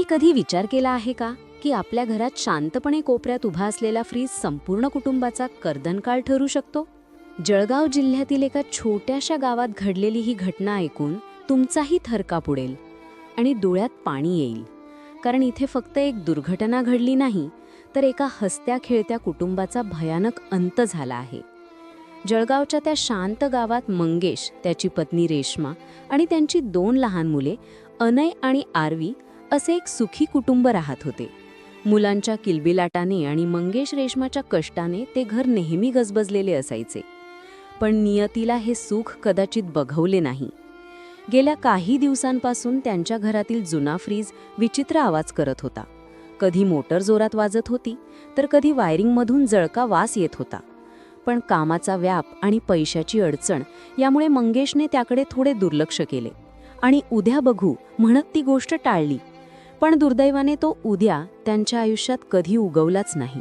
तुम्ही कधी विचार केला आहे का की आपल्या घरात शांतपणे कोपऱ्यात उभा असलेला फ्रीज संपूर्ण कुटुंबाचा कर्दनकाळ ठरू शकतो? जळगाव जिल्ह्यातील एका छोट्याशा गावात घडलेली ही घटना ऐकून तुमचाही थरकाप उडेल आणि डोळ्यात पाणी येईल. कारण इथे फक्त एक दुर्घटना घडली नाही तर एका हसत्या खेळत्या कुटुंबाचा भयानक अंत झाला आहे. जळगावच्या त्या शांत गावात मंगेश त्याची पत्नी रेश्मा आणि त्यांची दोन लहान मुले अनय आणि आरवी असे एक सुखी कुटुंब राहत होते. मुलांच्या किलबिलाटाने आणि मंगेश रेशमाच्या कष्टाने ते घर नेहमी गजबजलेले असायचे. पण नियतीला हे सुख कदाचित बघवले नाही. गेल्या काही दिवसांपासून त्यांच्या घरातील जुना फ्रीज विचित्र आवाज करत होता. कधी मोटर जोरात वाजत होती तर कधी वायरिंगमधून जळका वास येत होता. पण कामाचा व्याप आणि पैशाची अडचण यामुळे मंगेशने त्याकडे थोडे दुर्लक्ष केले. आणि उद्या बघू म्हणत ती गोष्ट टाळली. पण दुर्दैवाने तो उद्या त्यांच्या आयुष्यात कधी उगवलाच नाही.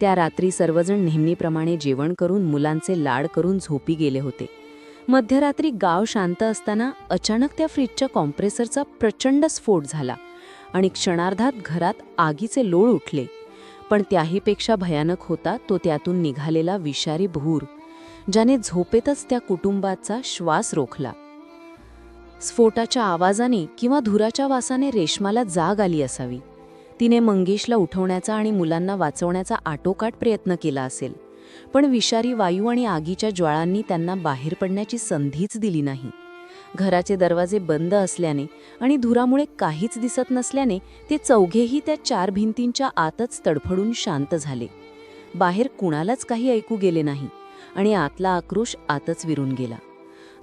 त्या रात्री सर्वजण नेहमीप्रमाणे जेवण करून मुलांचे लाड करून झोपी गेले होते. मध्यरात्री गाव शांत असताना अचानक त्या फ्रीजच्या कॉम्प्रेसरचा प्रचंड स्फोट झाला आणि क्षणार्धात घरात आगीचे लोळ उठले. पण त्याहीपेक्षा भयानक होता तो त्यातून निघालेला विषारी भूर ज्याने झोपेतच त्या कुटुंबाचा श्वास रोखला. स्फोटाच्या आवाजाने किंवा धुराच्या वासाने रेशमाला जाग आली असावी. तिने मंगेशला उठवण्याचा आणि मुलांना वाचवण्याचा आटोकाट प्रयत्न केला असेल. पण विषारी वायू आणि आगीच्या ज्वाळांनी त्यांना बाहेर पडण्याची संधीच दिली नाही. घराचे दरवाजे बंद असल्याने आणि धुरामुळे काहीच दिसत नसल्याने ते चौघेही त्या चार भिंतींच्या आतच तडफडून शांत झाले. बाहेर कुणालाच काही ऐकू गेले नाही आणि आतला आक्रोश आतच विरून गेला.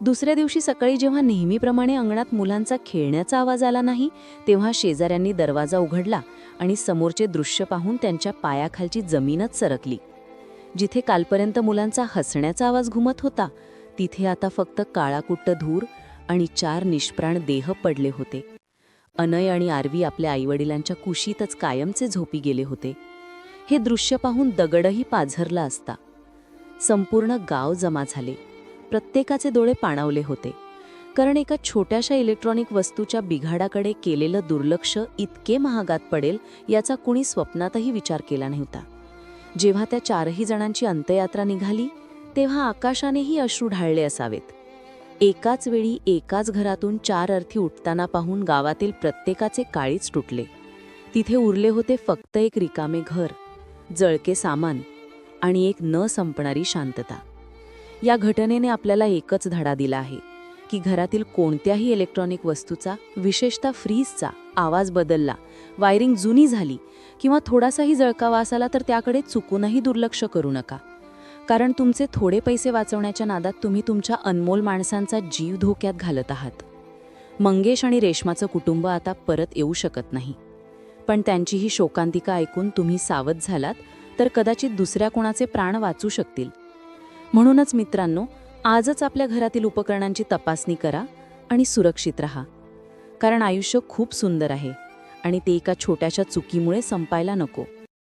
दुसऱ्या दिवशी सकाळी जेव्हा नेहमीप्रमाणे अंगणात मुलांचा खेळण्याचा आवाज आला नाही तेव्हा शेजाऱ्यांनी दरवाजा उघडला आणि समोरचे दृश्य पाहून त्यांच्या पायाखालची जमीनच सरकली. जिथे कालपर्यंत मुलांचा हसण्याचा आवाज घुमत होता तिथे आता फक्त काळाकुट्ट धूर आणि चार निष्प्राण देह पडले होते. अनय आणि आरवी आपल्या आईवडिलांच्या कुशीतच कायमचे झोपी गेले होते. हे दृश्य पाहून दगडही पाझरला असता. संपूर्ण गाव जमा झाले. प्रत्येकाचे डोळे पाणावले होते. कारण एका छोट्याशा इलेक्ट्रॉनिक वस्तूच्या बिघाडाकडे केलेलं दुर्लक्ष इतके महागात पडेल याचा कुणी स्वप्नातही विचार केला नव्हता. जेव्हा त्या चारही जणांची अंत्ययात्रा निघाली तेव्हा आकाशानेही अश्रू ढाळले असावेत. एकाच वेळी एकाच घरातून चार अर्थी उठताना पाहून गावातील प्रत्येकाचे काळीच तुटले. तिथे उरले होते फक्त एक रिकामे घर जळके सामान आणि एक न संपणारी शांतता. या घटनेने आपल्याला एकच धडा दिला आहे की घरातील कोणत्याही इलेक्ट्रॉनिक वस्तूचा विशेषतः फ्रीजचा आवाज बदलला वायरिंग जुनी झाली किंवा थोडासाही जळकावास आला तर त्याकडे चुकूनही दुर्लक्ष करू नका. कारण तुमचे थोडे पैसे वाचवण्याच्या नादात तुम्ही तुमच्या अनमोल माणसांचा जीव धोक्यात घालत आहात. मंगेश आणि रेशमाचं कुटुंब आता परत येऊ शकत नाही. पण त्यांची ही शोकांतिका ऐकून तुम्ही सावध झालात तर कदाचित दुसऱ्या कोणाचे प्राण वाचू शकतील. म्हणूनच मित्रांनो आजच आपल्या घरातील उपकरणांची तपासणी करा आणि सुरक्षित राहा. कारण आयुष्य खूप सुंदर आहे आणि ते एका छोट्याशा चुकीमुळे संपायला नको.